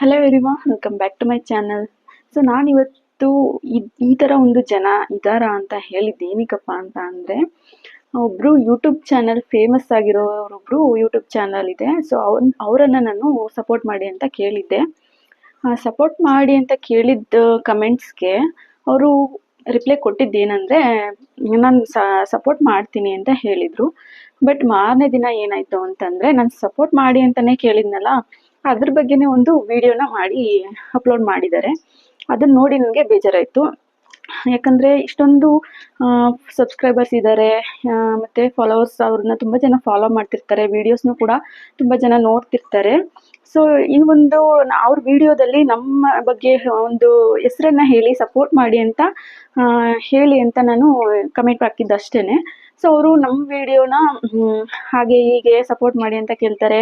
Hello everyone welcome back to my channel so ನಾನಿವತ್ತು ಈ ಈ ಥರ ಒಂದು ಜನ ಇದ್ದಾರಾ ಅಂತ ಹೇಳಿದ್ದು ಅಂತ ಅಂದರೆ ಒಬ್ಬರು ಯೂಟ್ಯೂಬ್ ಚಾನಲ್ ಫೇಮಸ್ ಆಗಿರೋರೊಬ್ಬರು ಯೂಟ್ಯೂಬ್ ಚಾನಲ್ ಇದೆ. ಸೊ ಅವನ್, ಅವರನ್ನು ನಾನು ಸಪೋರ್ಟ್ ಮಾಡಿ ಅಂತ ಕೇಳಿದ್ದೆ. ಸಪೋರ್ಟ್ ಮಾಡಿ ಅಂತ ಕೇಳಿದ್ದ ಕಮೆಂಟ್ಸ್ಗೆ ಅವರು ರಿಪ್ಲೈ ಕೊಟ್ಟಿದ್ದೇನೆಂದರೆ, ನಾನು ಸಪೋರ್ಟ್ ಮಾಡ್ತೀನಿ ಅಂತ ಹೇಳಿದರು. ಬಟ್ ಮಾರನೇ ದಿನ ಏನಾಯಿತು ಅಂತಂದರೆ, ನಾನು ಸಪೋರ್ಟ್ ಮಾಡಿ ಅಂತಲೇ ಕೇಳಿದ್ನಲ್ಲ. ಅದ್ರ ಬಗ್ಗೆನೇ ಒಂದು ವಿಡಿಯೋನ ಮಾಡಿ ಅಪ್ಲೋಡ್ ಮಾಡಿದ್ದಾರೆ. ಅದನ್ನ ನೋಡಿ ನನಗೆ ಬೇಜಾರಾಯಿತು. ಯಾಕಂದರೆ ಇಷ್ಟೊಂದು ಸಬ್ಸ್ಕ್ರೈಬರ್ಸ್ ಇದ್ದಾರೆ ಮತ್ತು ಫಾಲೋವರ್ಸ್ ಅವ್ರನ್ನ ತುಂಬ ಜನ ಫಾಲೋ ಮಾಡ್ತಿರ್ತಾರೆ ವೀಡಿಯೋಸ್ನು ಕೂಡ ತುಂಬ ಜನ ನೋಡ್ತಿರ್ತಾರೆ. ಸೊ ಈ ಒಂದು ಅವ್ರ ವಿಡಿಯೋದಲ್ಲಿ ನಮ್ಮ ಬಗ್ಗೆ ಒಂದು ಹೆಸರನ್ನ ಹೇಳಿ ಸಪೋರ್ಟ್ ಮಾಡಿ ಅಂತ ಹೇಳಿ ಅಂತ ನಾನು ಕಮೆಂಟ್ ಹಾಕಿದ್ದು ಅಷ್ಟೇ ಸೊ ಅವರು ನಮ್ಮ ವಿಡಿಯೋನ ಹಾಗೆ ಹೀಗೆ ಸಪೋರ್ಟ್ ಮಾಡಿ ಅಂತ ಕೇಳ್ತಾರೆ.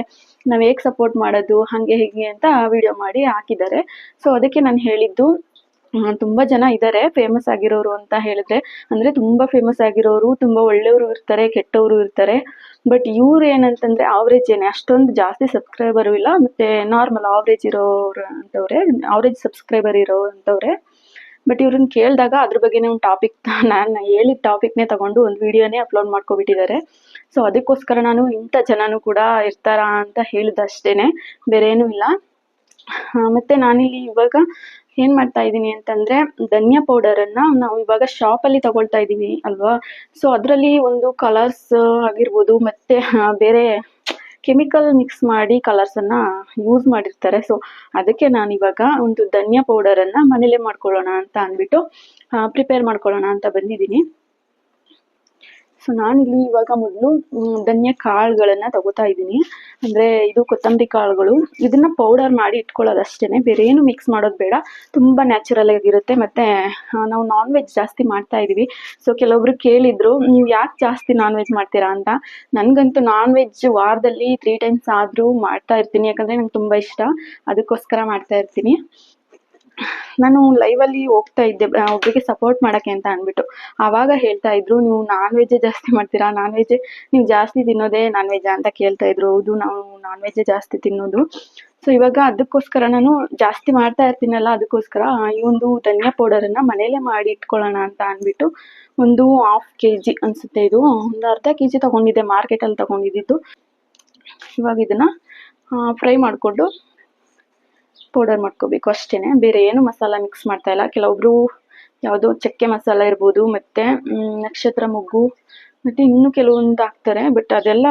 ನಾವು ಹೇಗೆ ಸಪೋರ್ಟ್ ಮಾಡೋದು, ಹಾಗೆ ಹೀಗೆ ಅಂತ ವಿಡಿಯೋ ಮಾಡಿ ಹಾಕಿದ್ದಾರೆ. ಸೊ ಅದಕ್ಕೆ ನಾನು ಹೇಳಿದ್ದು ತುಂಬ ಜನ ಇದ್ದಾರೆ ಫೇಮಸ್ ಆಗಿರೋರು ಅಂತ ಹೇಳಿದ್ರೆ. ಅಂದ್ರೆ ತುಂಬಾ ಫೇಮಸ್ ಆಗಿರೋರು, ತುಂಬಾ ಒಳ್ಳೆಯವರು ಇರ್ತಾರೆ, ಕೆಟ್ಟವರು ಇರ್ತಾರೆ. ಬಟ್ ಇವ್ರು ಏನಂತಂದ್ರೆ ಆವ್ರೇಜ್ ಏನೇ, ಅಷ್ಟೊಂದು ಜಾಸ್ತಿ ಸಬ್ಸ್ಕ್ರೈಬರು ಇಲ್ಲ. ಮತ್ತೆ ನಾರ್ಮಲ್ ಆವ್ರೇಜ್ ಇರೋರು ಅಂತವ್ರೆ ಆವ್ರೇಜ್ ಸಬ್ಸ್ಕ್ರೈಬರ್ ಇರೋ ಅಂತವ್ರೆ. ಬಟ್ ಇವ್ರನ್ನ ಕೇಳಿದಾಗ ಅದ್ರ ಬಗ್ಗೆನೇ ಒಂದು ಟಾಪಿಕ್ ನಾನು ಹೇಳಿದ ಟಾಪಿಕ್ನೇ ತಗೊಂಡು ಒಂದು ವಿಡಿಯೋನೇ ಅಪ್ಲೋಡ್ ಮಾಡ್ಕೊಬಿಟ್ಟಿದ್ದಾರೆ ಸೊ ಅದಕ್ಕೋಸ್ಕರ ನಾನು ಇಂಥ ಜನನೂ ಕೂಡ ಇರ್ತಾರಾ ಅಂತ ಹೇಳಿದಷ್ಟೇ ಬೇರೆ ಏನೂ ಇಲ್ಲ. ಮತ್ತು ಮತ್ತೆ ನಾನಿಲ್ಲಿ ಇವಾಗ ಏನು ಮಾಡ್ತಾ ಇದ್ದೀನಿ ಅಂತಂದರೆ ಧನಿಯಾ ಪೌಡರನ್ನು ನಾವು ಇವಾಗ ಶಾಪಲ್ಲಿ ತಗೊಳ್ತಾ ಇದ್ದೀವಿ ಅಲ್ವಾ? ಸೊ ಅದರಲ್ಲಿ ಒಂದು ಕಲರ್ಸ್ ಆಗಿರ್ಬೋದು ಮತ್ತು ಬೇರೆ ಕೆಮಿಕಲ್ ಮಿಕ್ಸ್ ಮಾಡಿ ಕಲರ್ಸನ್ನು ಯೂಸ್ ಮಾಡಿರ್ತಾರೆ. ಸೊ ಅದಕ್ಕೆ ನಾನು ಇವಾಗ ಒಂದು ಧನಿಯಾ ಪೌಡರನ್ನು ಮನೇಲೇ ಮಾಡ್ಕೊಳ್ಳೋಣ ಅಂತ ಅಂದ್ಬಿಟ್ಟು ಪ್ರಿಪೇರ್ ಮಾಡ್ಕೊಳ್ಳೋಣ ಅಂತ ಬಂದಿದ್ದೀನಿ. ಸೊ ನಾನಿಲ್ಲಿ ಇವಾಗ ಮೊದಲು ಧನ್ಯ ಕಾಳುಗಳನ್ನು ತಗೋತಾ ಇದ್ದೀನಿ. ಅಂದ್ರೆ ಇದು ಕೊತ್ತಂಬರಿ ಕಾಳುಗಳು. ಇದನ್ನ ಪೌಡರ್ ಮಾಡಿ ಇಟ್ಕೊಳ್ಳೋದು ಅಷ್ಟೇನೆ. ಬೇರೆ ಏನು ಮಿಕ್ಸ್ ಮಾಡೋದು ಬೇಡ. ತುಂಬ ನ್ಯಾಚುರಲ್ ಆಗಿರುತ್ತೆ ಮತ್ತೆ ನಾವು ನಾನ್ ವೆಜ್ ಜಾಸ್ತಿ ಮಾಡ್ತಾ ಇದ್ದೀವಿ ಸೊ ಕೆಲವೊಬ್ರು ಕೇಳಿದ್ರು, ನೀವು ಯಾಕೆ ಜಾಸ್ತಿ ನಾನ್ ವೆಜ್ ಮಾಡ್ತೀರಾ? ಅಂತ. ನನಗಂತೂ ನಾನ್ ವೆಜ್ ವಾರದಲ್ಲಿ ತ್ರೀ ಟೈಮ್ಸ್ ಆದರೂ ಮಾಡ್ತಾ ಇರ್ತೀನಿ. ಯಾಕಂದರೆ ನಂಗೆ ತುಂಬ ಇಷ್ಟ. ಅದಕ್ಕೋಸ್ಕರ ಮಾಡ್ತಾ ಇರ್ತೀನಿ. ನಾನು ಲೈವಲ್ಲಿ ಹೋಗ್ತಾ ಇದ್ದೆ ಒಬ್ಬರಿಗೆ ಸಪೋರ್ಟ್ ಮಾಡೋಕ್ಕೆ ಅಂತ ಅಂದ್ಬಿಟ್ಟು. ಆವಾಗ ಹೇಳ್ತಾ ಇದ್ರು, ನೀವು ನಾನ್ ವೆಜ್ಜೇ ಜಾಸ್ತಿ ಮಾಡ್ತೀರಾ? ನಾನ್ ವೆಜ್ ನೀವು ಜಾಸ್ತಿ ತಿನ್ನೋದೇ ನಾನ್ ವೆಜ್ ಅಂತ ಕೇಳ್ತಾ ಇದ್ರು. ಹೌದು, ನಾವು ನಾನ್ ವೆಜ್ಜೇ ಜಾಸ್ತಿ ತಿನ್ನೋದು. ಸೊ ಇವಾಗ ಅದಕ್ಕೋಸ್ಕರ ನಾನು ಜಾಸ್ತಿ ಮಾಡ್ತಾ ಇರ್ತೀನಲ್ಲ, ಅದಕ್ಕೋಸ್ಕರ ಈ ಒಂದು ಧನಿಯಾ ಪೌಡರನ್ನು ಮನೇಲೇ ಮಾಡಿ ಇಟ್ಕೊಳ್ಳೋಣ ಅಂತ ಅಂದ್ಬಿಟ್ಟು ಒಂದು ಹಾಫ್ ಕೆ ಜಿ ಅನ್ಸುತ್ತೆ ಇದು. ಒಂದು ಅರ್ಧ ಕೆ ಜಿ ತೊಗೊಂಡಿದ್ದೆ ಮಾರ್ಕೆಟಲ್ಲಿ ತೊಗೊಂಡಿದ್ದು. ಇವಾಗ ಇದನ್ನ ಫ್ರೈ ಮಾಡಿಕೊಂಡು ಪೌಡರ್ ಮಾಡ್ಕೋಬೇಕು ಅಷ್ಟೇ ಬೇರೆ ಏನು ಮಸಾಲ ಮಿಕ್ಸ್ ಮಾಡ್ತಾ ಇಲ್ಲ. ಕೆಲವೊಬ್ರು ಯಾವುದೋ ಚಕ್ಕೆ ಮಸಾಲ ಇರ್ಬೋದು, ಮತ್ತೆ ನಕ್ಷತ್ರ ಮೊಗ್ಗು, ಮತ್ತೆ ಇನ್ನೂ ಕೆಲವೊಂದು ಹಾಕ್ತಾರೆ. ಬಟ್ ಅದೆಲ್ಲ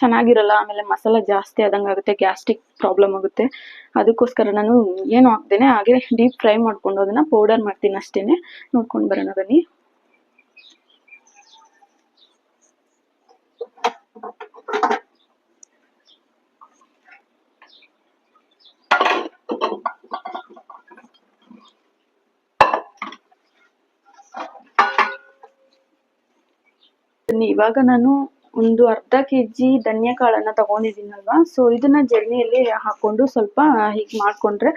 ಚೆನ್ನಾಗಿರಲ್ಲ. ಆಮೇಲೆ ಮಸಾಲ ಜಾಸ್ತಿ ಆದಂಗೆ ಆಗುತ್ತೆ, ಗ್ಯಾಸ್ಟ್ರಿಕ್ ಪ್ರಾಬ್ಲಮ್ ಆಗುತ್ತೆ. ಅದಕ್ಕೋಸ್ಕರ ನಾನು ಏನು ಹಾಕ್ತೇನೆ ಹಾಗೆ ಡೀಪ್ ಫ್ರೈ ಮಾಡ್ಕೊಂಡು ಅದನ್ನು ಪೌಡರ್ ಮಾಡ್ತೀನಿ ಅಷ್ಟೇ ನೋಡ್ಕೊಂಡು ಬರೋಣ ಬನ್ನಿ. ಬನ್ನಿ ಇವಾಗ ನಾನು ಒಂದು ಅರ್ಧ ಕೆ ಜಿ ಧನಿಯಾ ಕಾಳನ್ನು ತಗೊಂಡಿದ್ದೀನಲ್ವಾ? ಸೊ ಇದನ್ನ ಜರ್ನಿಯಲ್ಲಿ ಹಾಕೊಂಡು ಸ್ವಲ್ಪ ಹೀಗೆ ಮಾಡಿಕೊಂಡ್ರೆ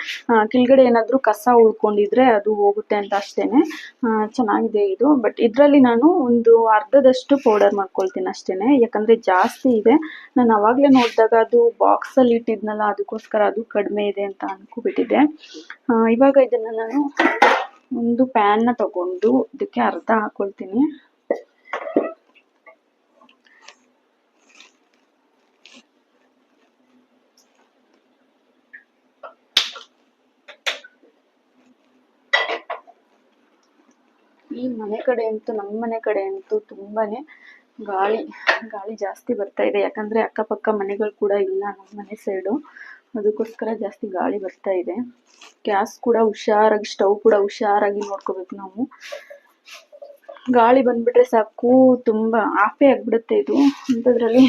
ಕೆಳಗಡೆ ಏನಾದರೂ ಕಸ ಉಳ್ಕೊಂಡಿದ್ರೆ ಅದು ಹೋಗುತ್ತೆ ಅಂತ ಅಷ್ಟೇ ಚೆನ್ನಾಗಿದೆ ಇದು. ಬಟ್ ಇದರಲ್ಲಿ ನಾನು ಒಂದು ಅರ್ಧದಷ್ಟು ಪೌಡರ್ ಮಾಡ್ಕೊಳ್ತೀನಿ ಅಷ್ಟೇ ಯಾಕಂದರೆ ಜಾಸ್ತಿ ಇದೆ. ನಾನು ಆವಾಗಲೇ ನೋಡಿದಾಗ ಅದು ಬಾಕ್ಸಲ್ಲಿ ಇಟ್ಟಿದ್ನಲ್ಲ, ಅದಕ್ಕೋಸ್ಕರ ಅದು ಕಡಿಮೆ ಇದೆ ಅಂತ ಅಂದ್ಕೊಬಿಟ್ಟಿದ್ದೆ ಇವಾಗ ಇದನ್ನು ನಾನು ಒಂದು ಪ್ಯಾನ್ನ ತಗೊಂಡು, ಇದಕ್ಕೆ ಅರ್ಧ ಹಾಕ್ಕೊಳ್ತೀನಿ ಮನೆ ಕಡೆ ಅಂತೂ ನಮ್ಮ ಮನೆ ಕಡೆ ಅಂತೂ ತುಂಬಾನೇ ಗಾಳಿ ಗಾಳಿ ಜಾಸ್ತಿ ಬರ್ತಾ ಇದೆ. ಯಾಕಂದ್ರೆ ಅಕ್ಕಪಕ್ಕ ಮನೆಗಳು ಕೂಡ ಇಲ್ಲ ನಮ್ಮ ಮನೆ ಸೈಡು. ಅದಕ್ಕೋಸ್ಕರ ಜಾಸ್ತಿ ಗಾಳಿ ಬರ್ತಾ ಇದೆ. ಗ್ಯಾಸ್ ಕೂಡ ಹುಷಾರಾಗಿ, ಸ್ಟವ್ ಕೂಡ ಹುಷಾರಾಗಿ ನೋಡ್ಕೋಬೇಕು ನಾವು. ಗಾಳಿ ಬಂದ್ಬಿಟ್ರೆ ಸಾಕು, ತುಂಬಾ ಆಫೇ ಆಗ್ಬಿಡುತ್ತೆ ಇದು. ಅಂಥದ್ರಲ್ಲಿ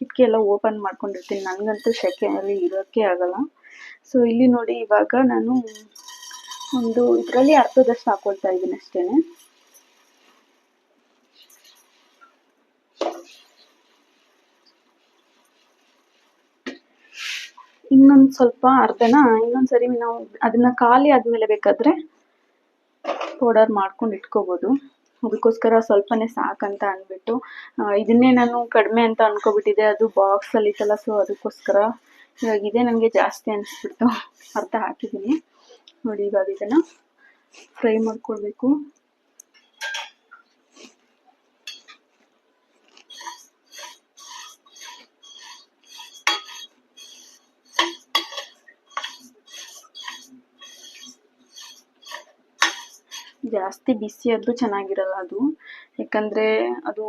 ಕಿಟಕಿ ಎಲ್ಲ ಓಪನ್ ಮಾಡ್ಕೊಂಡಿರ್ತೀನಿ. ನನಗಂತೂ ಸೆಕೆಯಲ್ಲಿ ಇರೋಕ್ಕೆ ಆಗಲ್ಲ. ಸೊ ಇಲ್ಲಿ ನೋಡಿ ಇವಾಗ ನಾನು ಒಂದು ಇದರಲ್ಲಿ ಅರ್ಧದಷ್ಟು ಹಾಕೊಳ್ತಾ ಇದ್ದೀನಿ ಅಷ್ಟೇನೆ. ಇನ್ನೊಂದು ಸ್ವಲ್ಪ ಅರ್ಧನ ಇನ್ನೊಂದು ಸರಿ ನಾವು ಅದನ್ನ ಖಾಲಿ ಆದ್ಮೇಲೆ ಬೇಕಾದ್ರೆ ಪೌಡರ್ ಮಾಡ್ಕೊಂಡು ಇಟ್ಕೋಬೋದು. ಅದಕ್ಕೋಸ್ಕರ ಸ್ವಲ್ಪನೇ ಸಾಕಂತ ಅಂದ್ಬಿಟ್ಟು ಇದನ್ನೇ ನಾನು ಕಡಿಮೆ ಅಂತ ಅನ್ಕೊಬಿಟ್ಟಿದ್ದೆ. ಅದು ಬಾಕ್ಸಲ್ಲಿ ಇತ್ತಲ್ಲ ಸೊ ಅದಕ್ಕೋಸ್ಕರ, ಇವಾಗ ಇದೇ ನನಗೆ ಜಾಸ್ತಿ ಅನಿಸ್ಬಿಡ್ತು. ಅರ್ಧ ಹಾಕಿದ್ದೀನಿ. ನೋಡಿ ಇವಾಗ ಇದನ್ನು ಫ್ರೈ ಮಾಡ್ಕೊಳ್ಬೇಕು. ಜಾಸ್ತಿ ಬಿಸಿ ಆದ್ರೂ ಚೆನ್ನಾಗಿರಲ್ಲ ಅದು. ಯಾಕಂದರೆ ಅದು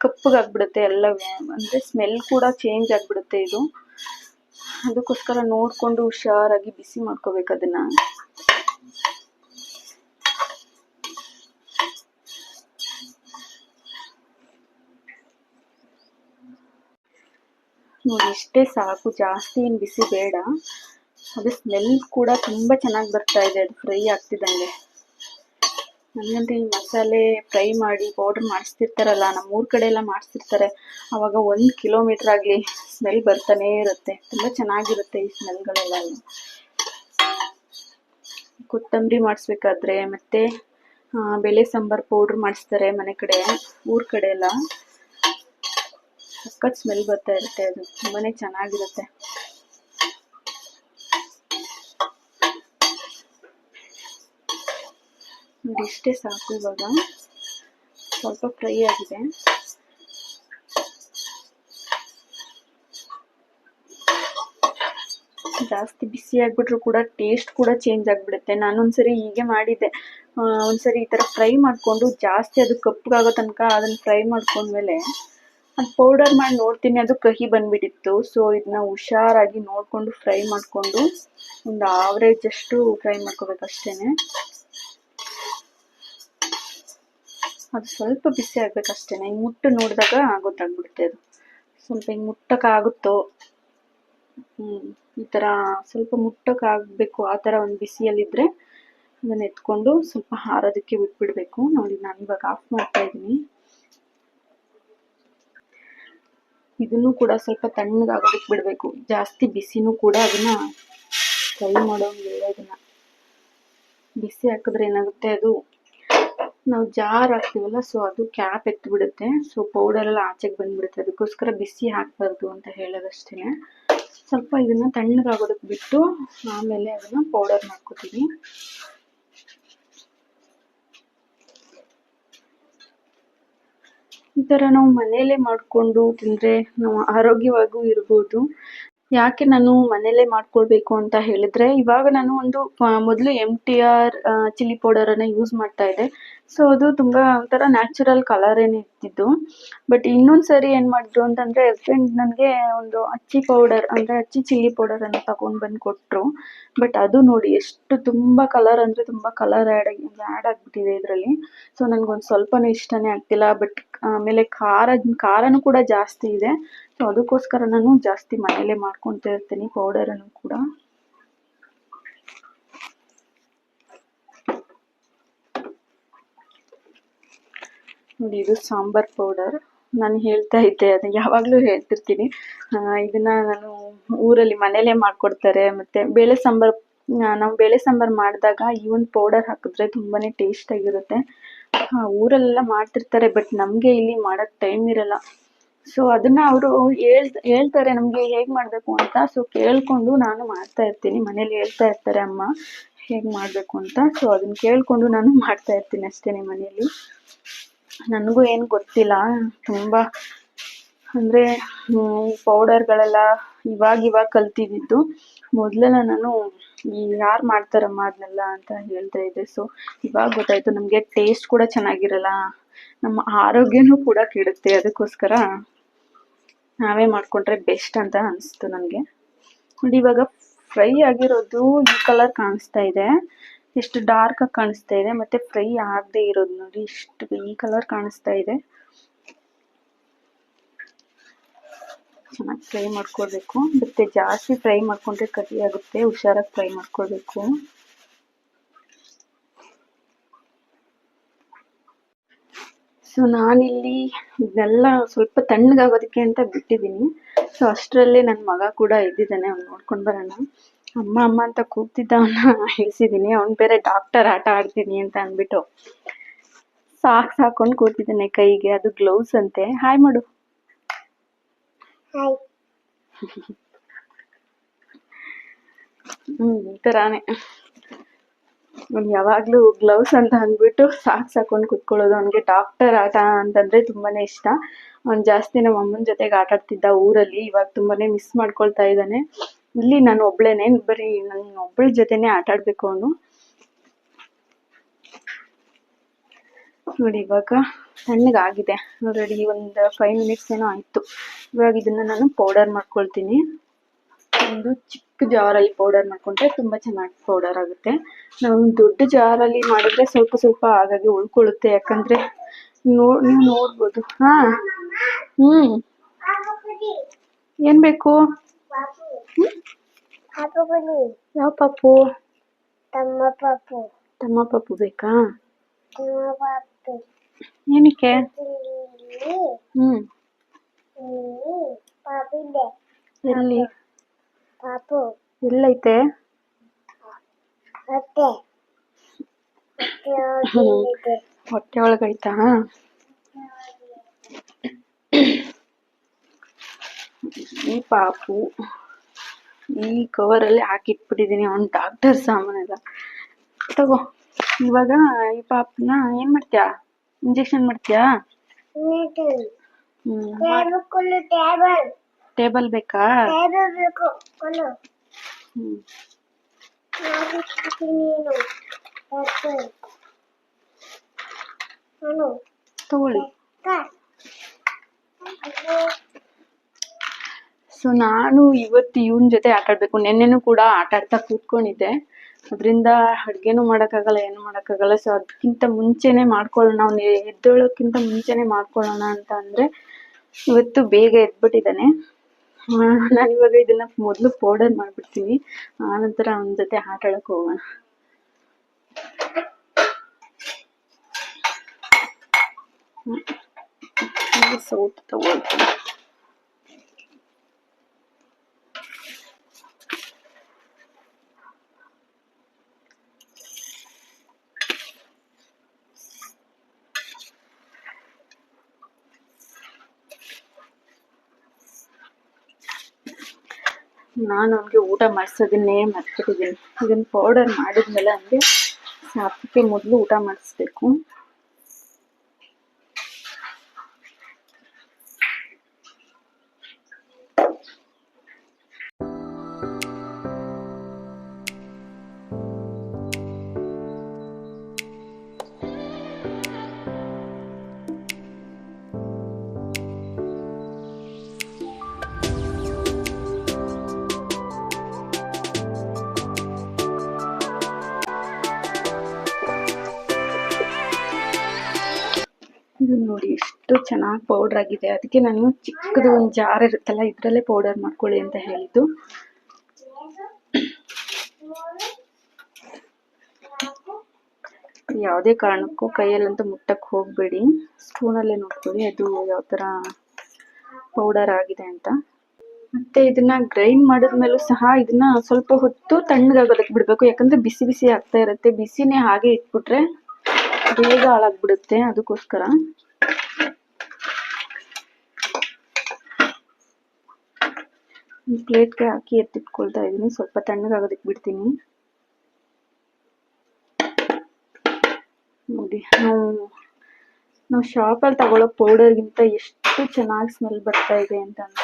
ಕಪ್ಪಗಾಗ್ಬಿಡುತ್ತೆ ಎಲ್ಲ ಅಂದರೆ ಸ್ಮೆಲ್ ಕೂಡ ಚೇಂಜ್ ಆಗಿಬಿಡುತ್ತೆ ಇದು. ಅದಕ್ಕೋಸ್ಕರ ನೋಡಿಕೊಂಡು ಹುಷಾರಾಗಿ ಬಿಸಿ ಮಾಡ್ಕೋಬೇಕು ಅದನ್ನ. ನೋಡಿ, ಇಷ್ಟೇ ಸಾಕು. ಜಾಸ್ತಿ ಏನು ಬಿಸಿ ಬೇಡ. ಅದು ಸ್ಮೆಲ್ ಕೂಡ ತುಂಬ ಚೆನ್ನಾಗಿ ಬರ್ತಾ ಇದೆ. ಅದು ಫ್ರೈ ಆಗ್ತಿದ್ದಂಗೆ. ನನಗಂತೂ ಈ ಮಸಾಲೆ ಫ್ರೈ ಮಾಡಿ ಪೌಡ್ರ್ ಮಾಡಿಸ್ತಿರ್ತಾರಲ್ಲ ನಮ್ಮ ಊರ ಕಡೆ ಎಲ್ಲ ಮಾಡಿಸ್ತಿರ್ತಾರೆ. ಆವಾಗ ಒಂದು ಕಿಲೋಮೀಟರ್ ಆಗಲಿ ಸ್ಮೆಲ್ ಬರ್ತಾನೇ ಇರುತ್ತೆ. ತುಂಬ ಚೆನ್ನಾಗಿರುತ್ತೆ ಈ ಸ್ಮೆಲ್ಗಳೆಲ್ಲ ಕೊತ್ತಂಬರಿ ಮಾಡಿಸ್ಬೇಕಾದ್ರೆ ಮತ್ತು ಬೇಳೆ ಸಾಂಬಾರು ಪೌಡ್ರ್ ಮಾಡಿಸ್ತಾರೆ ಮನೆ ಕಡೆ, ಊರ ಕಡೆ ಎಲ್ಲ ಸಖತ್ ಸ್ಮೆಲ್ ಬರ್ತಾ ಇರುತ್ತೆ, ಅದು ತುಂಬಾ ಚೆನ್ನಾಗಿರುತ್ತೆ. ನೋಡಿ, ಇಷ್ಟೇ ಸಾಕು ಇವಾಗ. ಸ್ವಲ್ಪ ಫ್ರೈ ಆಗಿದೆ. ಜಾಸ್ತಿ ಬಿಸಿ ಆಗ್ಬಿಟ್ರು ಕೂಡ ಟೇಸ್ಟ್ ಕೂಡ ಚೇಂಜ್ ಆಗಿಬಿಡುತ್ತೆ. ನಾನೊಂದ್ಸರಿ ಹೀಗೆ ಮಾಡಿದ್ದೆ. ಒಂದ್ಸರಿ ಈ ಥರ ಫ್ರೈ ಮಾಡಿಕೊಂಡು ಜಾಸ್ತಿ ಅದು ಕಪ್ಪಗಾಗೋ ತನಕ ಅದನ್ನ ಫ್ರೈ ಮಾಡ್ಕೊಂಡ್ಮೇಲೆ ಅದು ಪೌಡರ್ ಮಾಡಿ ನೋಡ್ತೀನಿ, ಅದು ಕಹಿ ಬಂದ್ಬಿಟ್ಟಿತ್ತು. ಸೊ ಇದನ್ನ ಹುಷಾರಾಗಿ ನೋಡಿಕೊಂಡು ಫ್ರೈ ಮಾಡಿಕೊಂಡು, ಒಂದು ಆವ್ರೇಜ್ ಅಷ್ಟು ಫ್ರೈ ಮಾಡ್ಕೋಬೇಕು ಅಷ್ಟೇನೆ. ಅದು ಸ್ವಲ್ಪ ಬಿಸಿ ಆಗ್ಬೇಕಷ್ಟೇನೆ ಹಿಂಗೆ ಮುಟ್ಟು ನೋಡಿದಾಗ ಗೊತ್ತಾಗ್ಬಿಡುತ್ತೆ ಅದು. ಸ್ವಲ್ಪ ಹಿಂಗೆ ಮುಟ್ಟಕ್ಕಾಗುತ್ತೋ? ಈ ಥರ ಸ್ವಲ್ಪ ಮುಟ್ಟಕ್ಕಾಗಬೇಕು, ಆ ಥರ ಒಂದು ಬಿಸಿಯಲ್ಲಿದ್ದರೆ ಅದನ್ನು ಎತ್ಕೊಂಡು ಸ್ವಲ್ಪ ಹಾರೋದಕ್ಕೆ ಬಿಟ್ಬಿಡಬೇಕು. ನೋಡಿ, ನಾನು ಇವಾಗ ಆಫ್ ಮಾಡ್ತಾ ಇದ್ದೀನಿ. ಇದನ್ನು ಕೂಡ ಸ್ವಲ್ಪ ತಣ್ಣಗಾಗೋದಕ್ಕೆ ಬಿಡಬೇಕು. ಜಾಸ್ತಿ ಬಿಸಿನೂ ಕೂಡ ಅದನ್ನ ಫ್ರೈ ಮಾಡೋಂಗಿಲ್ಲ ಇದನ್ನ ಬಿಸಿ ಹಾಕಿದ್ರೆ ಏನಾಗುತ್ತೆ? ಅದು ನಾವು ಜಾರ್ ಹಾಕ್ತೀವಲ್ಲ ಸೊ ಅದು ಕ್ಯಾಪ್ ಎತ್ತು ಬಿಡುತ್ತೆ ಸೊ ಪೌಡರ್ ಎಲ್ಲ ಆಚೆಗೆ ಬಂದ್ಬಿಡುತ್ತೆ. ಅದಕ್ಕೋಸ್ಕರ ಬಿಸಿ ಹಾಕ್ಬಾರ್ದು ಅಂತ ಹೇಳೋದಷ್ಟೇ ಸ್ವಲ್ಪ ಇದನ್ನು ತಣ್ಣಗಾಗೋದಕ್ಕೆ ಬಿಟ್ಟು ಆಮೇಲೆ ಅದನ್ನ ಪೌಡರ್ ಮಾಡ್ಕೋತೀವಿ ಈ ತರ ನಾವು ಮನೇಲೆ ಮಾಡ್ಕೊಂಡು ತಿಂದ್ರೆ ನಾವು ಆರೋಗ್ಯವಾಗೂ ಇರ್ಬೋದು. ಯಾಕೆ ನಾನು ಮನೆಯಲ್ಲೇ ಮಾಡ್ಕೊಳ್ಬೇಕು ಅಂತ ಹೇಳಿದ್ರೆ, ಇವಾಗ ನಾನು ಒಂದು ಮೊದಲು ಎಂ ಟಿ ಆರ್ ಚಿಲ್ಲಿ ಪೌಡರನ್ನು ಯೂಸ್ ಮಾಡ್ತಾ ಇದ್ದೆ. ಸೊ ಅದು ತುಂಬ ಒಂಥರ ನ್ಯಾಚುರಲ್ ಕಲರೇನೆ ಇರ್ತಿತ್ತು. ಬಟ್ ಇನ್ನೊಂದು ಸಾರಿ ಏನು ಮಾಡಿದ್ರು ಅಂತಂದರೆ ಹಸ್ಬೆಂಡ್ ನನಗೆ ಒಂದು ಅಚ್ಚಿ ಪೌಡರ್ ಅಂದರೆ ಅಚ್ಚಿ ಚಿಲ್ಲಿ ಪೌಡರನ್ನು ತಗೊಂಡು ಬಂದು ಕೊಟ್ಟರು ಬಟ್ ಅದು ನೋಡಿ, ಎಷ್ಟು ತುಂಬ ಕಲರ್ ಅಂದರೆ ತುಂಬ ಕಲರ್ ಆ್ಯಡ್ ಆಗಿ ಆ್ಯಡ್ ಆಗಿಬಿಟ್ಟಿದೆ ಇದರಲ್ಲಿ. ಸೊ ನನಗೊಂದು ಸ್ವಲ್ಪನೂ ಇಷ್ಟನೇ ಆಗ್ತಿಲ್ಲ. ಬಟ್ ಆಮೇಲೆ ಖಾರ ಖಾರನೂ ಕೂಡ ಜಾಸ್ತಿ ಇದೆ. ಸೊ ಅದಕ್ಕೋಸ್ಕರ ನಾನು ಜಾಸ್ತಿ ಮನೆಯಲ್ಲೇ ಮಾಡ್ಕೊತಾ ಇರ್ತೀನಿ ಪೌಡರನ್ನು ಕೂಡ. ನೋಡಿ ಇದು ಸಾಂಬಾರ್ ಪೌಡರ್ ನಾನು ಹೇಳ್ತಾ ಇದ್ದೆ ಅದು ಯಾವಾಗಲೂ ಹೇಳ್ತಿರ್ತೀನಿ. ಇದನ್ನ ನಾನು ಊರಲ್ಲಿ ಮನೇಲೇ ಮಾಡ್ಕೊಡ್ತಾರೆ ಮತ್ತೆ ಬೇಳೆ ಸಾಂಬಾರ್ ನಾವು ಬೇಳೆ ಸಾಂಬಾರ್ ಮಾಡಿದಾಗ ಈ ಒಂದು ಪೌಡರ್ ಹಾಕಿದ್ರೆ ತುಂಬಾನೇ ಟೇಸ್ಟ್ ಆಗಿರುತ್ತೆ. ಆ, ಊರಲ್ಲೆಲ್ಲ ಮಾಡ್ತಿರ್ತಾರೆ ಬಟ್ ನಮಗೆ ಇಲ್ಲಿ ಮಾಡೋಕ್ಕೆ ಟೈಮ್ ಇರಲ್ಲ. ಸೊ ಅದನ್ನ ಅವರು ಹೇಳ್ ಹೇಳ್ತಾರೆ, ನಮಗೆ ಹೇಗೆ ಮಾಡಬೇಕು ಅಂತ? ಸೊ ಕೇಳ್ಕೊಂಡು ನಾನು ಮಾಡ್ತಾ ಇರ್ತೀನಿ. ಮನೇಲಿ ಹೇಳ್ತಾ ಇರ್ತಾರೆ, ಅಮ್ಮ, ಹೇಗೆ ಮಾಡಬೇಕು ಅಂತ? ಸೊ ಅದನ್ನ ಕೇಳ್ಕೊಂಡು ನಾನು ಮಾಡ್ತಾ ಇರ್ತೀನಿ ಅಷ್ಟೇ ಮನೆಯಲ್ಲಿ ನನಗೂ ಏನು ಗೊತ್ತಿಲ್ಲ. ತುಂಬ ಅಂದರೆ ಪೌಡರ್ಗಳೆಲ್ಲ ಇವಾಗ ಇವಾಗ ಕಲ್ತಿದ್ದಿದ್ದು ಮೊದಲೆಲ್ಲ ನಾನು, ಈ ಯಾರು ಮಾಡ್ತಾರಮ್ಮ ಅದನ್ನೆಲ್ಲ ಅಂತ ಹೇಳ್ತಾ ಇದ್ದೆ. ಸೊ ಇವಾಗ ಗೊತ್ತಾಯ್ತು. ನಮಗೆ ಟೇಸ್ಟ್ ಕೂಡ ಚೆನ್ನಾಗಿರಲ್ಲ. ನಮ್ಮ ಆರೋಗ್ಯನೂ ಕೂಡ ಕೆಡುತ್ತೆ ಅದಕ್ಕೋಸ್ಕರ. ನಾವೇ ಮಾಡಿಕೊಂಡ್ರೆ ಬೆಸ್ಟ್ ಅಂತ ಅನಿಸ್ತು ನನಗೆ. ನೋಡಿ, ಇವಾಗ ಫ್ರೈ ಆಗಿರೋದು ಈ ಕಲರ್ ಕಾಣಿಸ್ತಾ ಇದೆ. ಎಷ್ಟು ಡಾರ್ಕ್ ಆಗಿ ಕಾಣಿಸ್ತಾ ಇದೆ, ಮತ್ತೆ ಫ್ರೈ ಆಗದೆ ಇರೋದು ನೋಡಿ, ಇಷ್ಟು ಈ ಕಲರ್ ಕಾಣಿಸ್ತಾ ಇದೆ. ಚೆನ್ನಾಗಿ ಫ್ರೈ ಮಾಡ್ಕೋಬೇಕು ಮತ್ತೆ ಜಾಸ್ತಿ ಫ್ರೈ ಮಾಡ್ಕೊಂಡ್ರೆ ಕಹಿ ಆಗುತ್ತೆ, ಹುಷಾರಾಗಿ ಫ್ರೈ ಮಾಡ್ಕೊಳ್ಬೇಕು. ಸೊ ನಾನಿಲ್ಲಿ ಇದನ್ನೆಲ್ಲ ಸ್ವಲ್ಪ ತಣ್ಣಗಾಗೋದಕ್ಕೆ ಅಂತ ಬಿಟ್ಟಿದ್ದೀನಿ. ಸೊ ಅಷ್ಟರಲ್ಲೇ ನನ್ನ ಮಗ ಕೂಡ ಇದ್ದಿದ್ದಾನೆ ಅವ್ನು ನೋಡ್ಕೊಂಡು ಬರೋಣ. ಅಮ್ಮ ಅಮ್ಮ ಅಂತ ಕೂಗ್ತಿದ್ದ ಅವನ್ನ ಇಳಿಸಿದ್ದೀನಿ ಅವ್ನು ಬೇರೆ ಡಾಕ್ಟರ್ ಆಟ ಆಡ್ತೀನಿ ಅಂತ ಅಂದ್ಬಿಟ್ಟು ಸಾಕ್ಸ್ ಹಾಕೊಂಡು ಕೂತಿದ್ದಾನೆ ಕೈಗೆ. ಅದು ಗ್ಲೌಸ್ ಅಂತೆ. ಹಾಯ್ ಮಾಡು. ಹಾಯ್ ಹ್ಮ್ ಈ ತರಾನೇ. ಅವ್ನು ಯಾವಾಗ್ಲೂ ಗ್ಲೌಸ್ ಅಂತ ಅಂದ್ಬಿಟ್ಟು ಸಾಕ್ಸ್ ಹಾಕೊಂಡು ಕುತ್ಕೊಳ್ಳೋದು ಅವನಿಗೆ ಡಾಕ್ಟರ್ ಆಟ ಅಂತಂದ್ರೆ ತುಂಬಾನೇ ಇಷ್ಟ. ಅವ್ನು ಜಾಸ್ತಿ ನಮ್ಮ ಅಮ್ಮನ ಜೊತೆಗೆ ಆಟ ಆಡ್ತಿದ್ದ ಊರಲ್ಲಿ ಇವಾಗ ತುಂಬಾನೇ ಮಿಸ್ ಮಾಡ್ಕೊಳ್ತಾ ಇದ್ದಾನೆ. ಇಲ್ಲಿ ನಾನು ಒಬ್ಳೇನೆ, ಬರೀ ನನ್ನ ಒಬ್ಬಳ ಜೊತೆನೆ ಆಟ ಆಡ್ಬೇಕು ಅವನು. ನೋಡಿ ಇವಾಗ ತಣ್ಣಗಾಗಿದೆ. ಆಲ್ರೆಡಿ ಒಂದು ಫೈವ್ ಮಿನಿಟ್ಸ್ ಏನೋ ಆಯ್ತು. ಇವಾಗ ಇದನ್ನ ನಾನು ಪೌಡರ್ ಮಾಡ್ಕೊಳ್ತೀನಿ. ಒಂದು ಚಿಕ್ಕ ಜಾರಲ್ಲಿ ಪೌಡರ್ ಮಾಡ್ಕೊಂಡ್ರೆ ತುಂಬಾ ಚೆನ್ನಾಗಿ ಪೌಡರ್ ಆಗುತ್ತೆ. ನಾವು ದೊಡ್ಡ ಜಾರಲ್ಲಿ ಮಾಡಿದ್ರೆ ಸ್ವಲ್ಪ ಸ್ವಲ್ಪ ಹಾಗಾಗಿ ಉಳ್ಕೊಳ್ಳುತ್ತೆ. ಯಾಕಂದ್ರೆ ನೋ, ನೀವು ನೋಡ್ಬೋದು. ಹಾ. ಹ್ಮ್. ಏನ್ ಬೇಕು? ಯಾವ ಪಾಪು? ತಮ್ಮ ಪಾಪು ತಮ್ಮ ಪಾಪು ಬೇಕಾ? ಏನಕ್ಕೆ? ಇದೆ ಎಲ್ಲಿ? ಎಲ್ಲೈತೆ ಹೊಟ್ಟೆ ಒಳಗೈತಾ? ಈ ಪಾಪು ಈ ಕವರಲ್ಲಿ ಹಾಕಿಟ್ಬಿಟ್ಟಿದೀನಿ ಅವನ್ ಡಾಕ್ಟರ್ ಸಾಮಾನೆಲ್ಲ. ತಗೋ ಇವಾಗ ಈ ಪಾಪನ ಏನ್ ಮಾಡ್ತೀಯಾ? ಇಂಜೆಕ್ಷನ್ ಮಾಡ್ತೀಯಾ? ಇನ್ನೇನು? ಟೇಬಲ್ ಬೇಕಾ? ಬೇಕು ಕೊಡು. ಹ್ಮ್. ಮಾಡಿಸ್ತೀನಿ ನೀನು. ಟೇಬಲ್ ನಾನು ತಗೊಳ್ಳಿ. ಸೊ ನಾನು ಇವತ್ತು ಇವನ್ ಜೊತೆ ಆಟ ಆಡ್ಬೇಕು ನೆನ್ನೆನೂ ಕೂಡ ಆಟ ಆಡ್ತಾ ಕೂತ್ಕೊಂಡಿದ್ದೆ. ಅದ್ರಿಂದ ಅಡ್ಗೆನೂ ಮಾಡೋಕ್ಕಾಗಲ್ಲ ಏನು ಮಾಡೋಕ್ಕಾಗಲ್ಲ. ಸೊ ಅದಕ್ಕಿಂತ ಮುಂಚೆನೆ ಮಾಡ್ಕೊಳ್ಳೋಣ. ಅವ್ನು ಎದ್ದೇಳೋಕ್ಕಿಂತ ಮುಂಚೆನೆ ಮಾಡ್ಕೊಳ್ಳೋಣ ಅಂತ ಅಂದ್ರೆ ಇವತ್ತು ಬೇಗ ಎದ್ಬಿಟ್ಟಿದ್ದಾನೆ. ನಾನು ಇವಾಗ ಇದನ್ನ ಮೊದಲು ಪೌಡರ್ ಮಾಡ್ಬಿಡ್ತೀನಿ ಆನಂತರ ಅವನ ಜೊತೆ ಆಟ ಆಡಕ್ ಹೋಗೋಣ. ಸೌಟ್ ತಗೊಳ್ತೀನಿ ನಾನು ಅವ್ನಿಗೆ ಊಟ ಮಾಡಿಸೋದನ್ನೇ ಮರ್ತಿದ್ದೀನಿ ಇದನ್ನ ಪೌಡರ್ ಮಾಡಿದ್ಮೇಲೆ ಹಂಗೆ ಸಾಪಕ್ಕೆ ಮೊದಲು ಊಟ ಮಾಡಿಸ್ಬೇಕು. ನೋಡಿ ಎಷ್ಟು ಚೆನ್ನಾಗಿ ಪೌಡರ್ ಆಗಿದೆ. ಅದಕ್ಕೆ ನಾನು ಚಿಕ್ಕದು ಒಂದು ಜಾರ್ ಇರುತ್ತಲ್ಲ, ಇದರಲ್ಲೇ ಪೌಡರ್ ಮಾಡ್ಕೊಳ್ಳಿ ಅಂತ ಹೇಳಿದ್ದು. ಯಾವುದೇ ಕಾರಣಕ್ಕೂ ಕೈಯಲ್ಲಂತೂ ಮುಟ್ಟಕ್ಕೆ ಹೋಗಬೇಡಿ. ಸ್ಪೂನಲ್ಲೇ ನೋಡ್ಕೊಳ್ಳಿ, ಅದು ಯಾವ ಥರ ಪೌಡರ್ ಆಗಿದೆ ಅಂತ. ಮತ್ತೆ ಇದನ್ನ ಗ್ರೈಂಡ್ ಮಾಡಿದ್ಮೇಲೂ ಸಹ ಇದನ್ನ ಸ್ವಲ್ಪ ಹೊತ್ತು ತಣ್ಣಗಾಗೋದಕ್ಕೆ ಬಿಡಬೇಕು. ಯಾಕಂದ್ರೆ ಬಿಸಿ ಬಿಸಿ ಆಗ್ತಾ ಇರುತ್ತೆ. ಬಿಸಿನೇ ಹಾಗೆ ಇಟ್ಬಿಟ್ರೆ ಬೇಗ ಹಾಳಾಗ್ಬಿಡುತ್ತೆ. ಅದಕ್ಕೋಸ್ಕರ. ಪ್ಲೇಟ್ಗೆ ಹಾಕಿ ಎತ್ತಿಟ್ಕೊಳ್ತಾ ಇದ್ದೀನಿ ಸ್ವಲ್ಪ ತಣ್ಣಗಾಗೋದಕ್ಕೆ ಬಿಡ್ತೀನಿ. ನೋಡಿ, ನಾವು ನಾವು ಶಾಪಲ್ಲಿ ತಗೊಳ್ಳೋ ಪೌಡರ್ಗಿಂತ ಎಷ್ಟು ಚೆನ್ನಾಗಿ ಸ್ಮೆಲ್ ಬರ್ತಾ ಇದೆ ಅಂತ ಅಂತ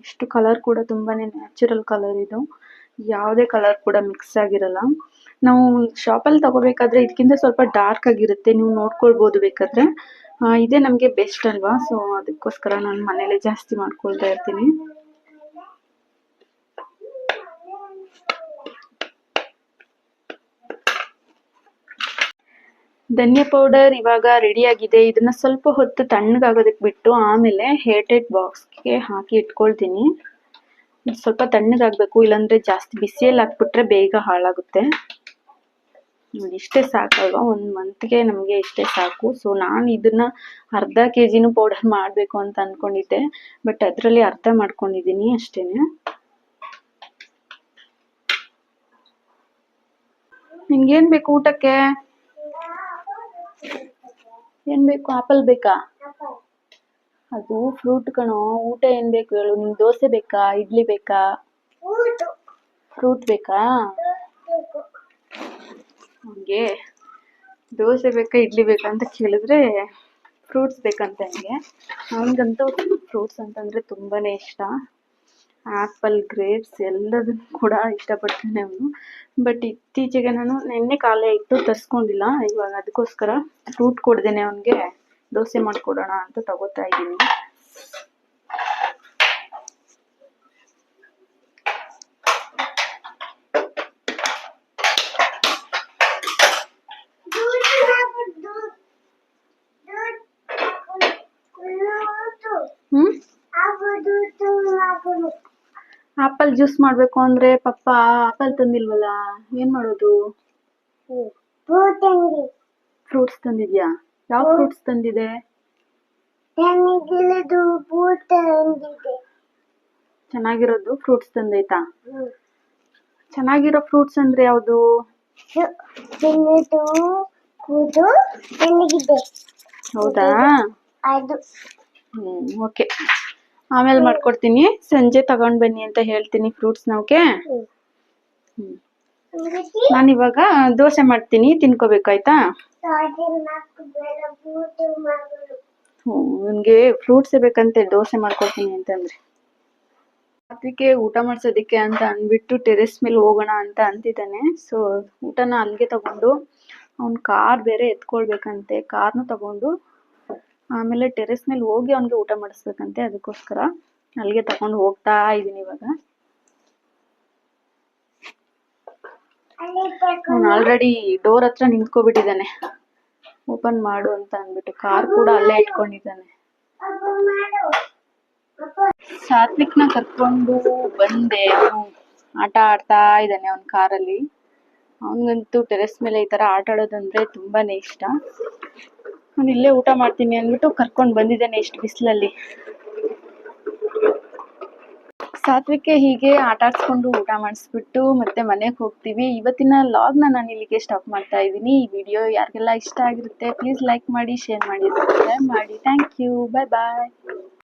ಇಷ್ಟು ಕಲರ್ ಕೂಡ ತುಂಬಾನೇ ನ್ಯಾಚುರಲ್ ಕಲರ್ ಇದು. ಯಾವುದೇ ಕಲರ್ ಕೂಡ ಮಿಕ್ಸ್ ಆಗಿರಲ್ಲ. ನಾವು ಶಾಪಲ್ಲಿ ತಗೋಬೇಕಾದ್ರೆ ಇದಕ್ಕಿಂತ ಸ್ವಲ್ಪ ಡಾರ್ಕ್ ಆಗಿರುತ್ತೆ. ನೀವು ನೋಡ್ಕೊಳ್ಬೋದು ಬೇಕಾದ್ರೆ. ಇದೆ ನಮಗೆ ಬೆಸ್ಟ್ ಅಲ್ವಾ? ಸೊ ಅದಕ್ಕೋಸ್ಕರ ನಾನು ಮನೇಲೆ ಜಾಸ್ತಿ ಮಾಡ್ಕೊಳ್ತಾ ಇರ್ತೀನಿ. ಧನಿಯಾ ಪೌಡರ್ ಇವಾಗ ರೆಡಿ ಆಗಿದೆ. ಇದನ್ನ ಸ್ವಲ್ಪ ಹೊತ್ತು ತಣ್ಣಗಾಗೋದಕ್ಕೆ ಬಿಟ್ಟು ಆಮೇಲೆ ಹೇಟೆಡ್ ಬಾಕ್ಸ್ಗೆ ಹಾಕಿ ಇಟ್ಕೊಳ್ತೀನಿ. ಸ್ವಲ್ಪ ತಣ್ಣಗಾಗ್ಬೇಕು. ಇಲ್ಲಾಂದ್ರೆ ಜಾಸ್ತಿ ಬಿಸಿಯಲ್ಲಿ ಹಾಕ್ಬಿಟ್ರೆ ಬೇಗ ಹಾಳಾಗುತ್ತೆ. ಇಷ್ಟೇ ಸಾಕಲ್ವಾ ಒಂದು ಮಂತ್ಗೆ ನಮಗೆ ಇಷ್ಟೇ ಸಾಕು. ಸೊ ನಾನು ಇದನ್ನ ಅರ್ಧ ಕೆ ಜಿನೂ ಪೌಡರ್ ಮಾಡಬೇಕು ಅಂತ ಅನ್ಕೊಂಡಿದ್ದೆ. ಬಟ್ ಅದರಲ್ಲಿ ಅರ್ಧ ಮಾಡ್ಕೊಂಡಿದ್ದೀನಿ ಅಷ್ಟೇನೆ. ನಿನ್ಗೇನ್ ಬೇಕು ಊಟಕ್ಕೆ? ಏನು ಬೇಕು? ಆಪಲ್ ಬೇಕಾ? ಅದು ಫ್ರೂಟ್ ಕಣೋ. ಊಟ ಏನು ಬೇಕು ಹೇಳು? ನಿಮ್ಗೆ ದೋಸೆ ಬೇಕಾ? ಇಡ್ಲಿ ಬೇಕಾ? ಫ್ರೂಟ್ ಬೇಕಾ? ಹಂಗೆ ದೋಸೆ ಬೇಕಾ, ಇಡ್ಲಿ ಬೇಕಾ ಅಂತ ಕೇಳಿದ್ರೆ ಫ್ರೂಟ್ಸ್ ಬೇಕಂತ ನನಗೆ ಅವನಿಗಂತೂ ಫ್ರೂಟ್ಸ್ ಅಂತಂದರೆ ತುಂಬಾ ಇಷ್ಟ. ಆ್ಯಪಲ್ ಗ್ರೇಪ್ಸ್ ಎಲ್ಲದನ್ನು ಕೂಡ ಇಷ್ಟಪಡ್ತಾನೆ ಅವನು ಬಟ್ ಇತ್ತೀಚೆಗೆ ನಾನು ನಿನ್ನೆ ಖಾಲಿ ಇಟ್ಟು ತರಿಸ್ಕೊಂಡಿಲ್ಲ. ಇವಾಗ ಅದಕ್ಕೋಸ್ಕರ ಫ್ರೂಟ್ ಕೊಡ್ದೇನೆ ಅವನಿಗೆ. ದೋಸೆ ಮಾಡಿಕೊಡೋಣ ಅಂತ ತಗೋತಾ ಇದ್ದೀನಿ. ಆಪಲ್ ಜ್ಯೂಸ್ ಮಾಡಬೇಕು ಅಂದರೆ ಪಪ್ಪ ಆಪಲ್ ತಂದಿಲ್ವಲ್ಲ ಏನು ಮಾಡೋದು? ಫ್ರೂಟ್ಸ್ ತಂದಿದ್ಯಾ? ಯಾವ ಫ್ರೂಟ್ಸ್ ತಂದಿದೆ? ಚೆನ್ನಾಗಿರೋದು ಫ್ರೂಟ್ಸ್ ತಂದೈತಾ? ಚೆನ್ನಾಗಿರೋ ಫ್ರೂಟ್ಸ್ ಅಂದ್ರೆ ಯಾವುದು? ಹೌದಾ? ಓಕೆ ಆಮೇಲೆ ಮಾಡ್ಕೊಡ್ತೀನಿ. ಸಂಜೆ ತಗೊಂಡ್ ಬನ್ನಿ ಅಂತ ಹೇಳ್ತೀನಿ ಫ್ರೂಟ್ಸ್ ನಾವ್ಕೆ ನಾನು ಇವಾಗ ದೋಸೆ ಮಾಡ್ತೀನಿ. ತಿನ್ಕೋಬೇಕಾಯ್ತಾ ನನ್ಗೆ ಫ್ರೂಟ್ಸ್ ಭೂತ ನನಗೆ ಫ್ರೂಟ್ಸೇ ಬೇಕಂತೆ ದೋಸೆ ಮಾಡ್ಕೊಡ್ತೀನಿ ಅಂತಂದ್ರೆ. ಅದಕ್ಕೆ ಊಟ ಮಾಡ್ಸೋದಿಕ್ಕೆ ಅಂತ ಅಂದ್ಬಿಟ್ಟು ಟೆರೆಸ್ ಮೇಲೆ ಹೋಗೋಣ ಅಂತ ಅಂತಿದ್ದಾನೆ. ಸೊ ಊಟನ ಅಲ್ಲಿಗೆ ತಗೊಂಡು ಅವ್ನ ಕಾರ್ ಬೇರೆ ಎತ್ಕೊಳ್ಬೇಕಂತೆ. ಕಾರ್ನು ತಗೊಂಡು ಆಮೇಲೆ ಟೆರೆಸ್ ಮೇಲೆ ಹೋಗಿ ಅವನಿಗೆ ಊಟ ಮಾಡಿಸ್ಬೇಕಂತೆ, ಅದಕ್ಕೋಸ್ಕರ ಅಲ್ಲಿಗೆ ತಗೊಂಡು ಹೋಗ್ತಾ ಇದ್ದೀನಿ ಇವಾಗ. ಅವನು ಆಲ್ರೆಡಿ ಡೋರ್ ಹತ್ರ ನಿಂತ್ಕೊಬಿಟ್ಟಿದ್ದಾನೆ. ಓಪನ್ ಮಾಡು ಅಂತ ಅಂದ್ಬಿಟ್ಟು ಕಾರ್ ಕೂಡ ಅಲ್ಲೇ ಇಟ್ಕೊಂಡಿದ್ದಾನೆ. ಸಾತ್ವಿಕ್ನ ಕರ್ಕೊಂಡು ಬಂದೆ. ಅವನು ಆಟ ಆಡ್ತಾ ಇದ್ದಾನೆ ಅವನ ಕಾರಲ್ಲಿ ಅವನಿಗಂತೂ ಟೆರೆಸ್ ಮೇಲೆ ಈ ತರ ಆಟ ಆಡೋದಂದ್ರೆ ತುಂಬಾನೇ ಇಷ್ಟ. ಅವ್ನು ಇಲ್ಲೇ ಊಟ ಮಾಡ್ತೀನಿ ಅಂದ್ಬಿಟ್ಟು ಕರ್ಕೊಂಡು ಬಂದಿದ್ದಾನೆ ಇಷ್ಟು ಬಿಸಿಲಲ್ಲಿ. ಸಾತ್ವಿಕೆ ಹೀಗೆ ಆಟ ಆಡಿಸ್ಕೊಂಡು ಊಟ ಮಾಡಿಸ್ಬಿಟ್ಟು ಮತ್ತೆ ಮನೆಗೆ ಹೋಗ್ತೀವಿ. ಇವತ್ತಿನ ಲಾಗ್ನ ನಾನು ಇಲ್ಲಿಗೆ ಸ್ಟಾಪ್ ಮಾಡ್ತಾ ಇದ್ದೀನಿ. ಈ ವಿಡಿಯೋ ಯಾರಿಗೆಲ್ಲ ಇಷ್ಟ ಆಗಿರುತ್ತೆ ಪ್ಲೀಸ್ ಲೈಕ್ ಮಾಡಿ ಶೇರ್ ಮಾಡಿ ಸಬ್ಸ್ಕ್ರೈಬ್ ಮಾಡಿ. Thank you bye bye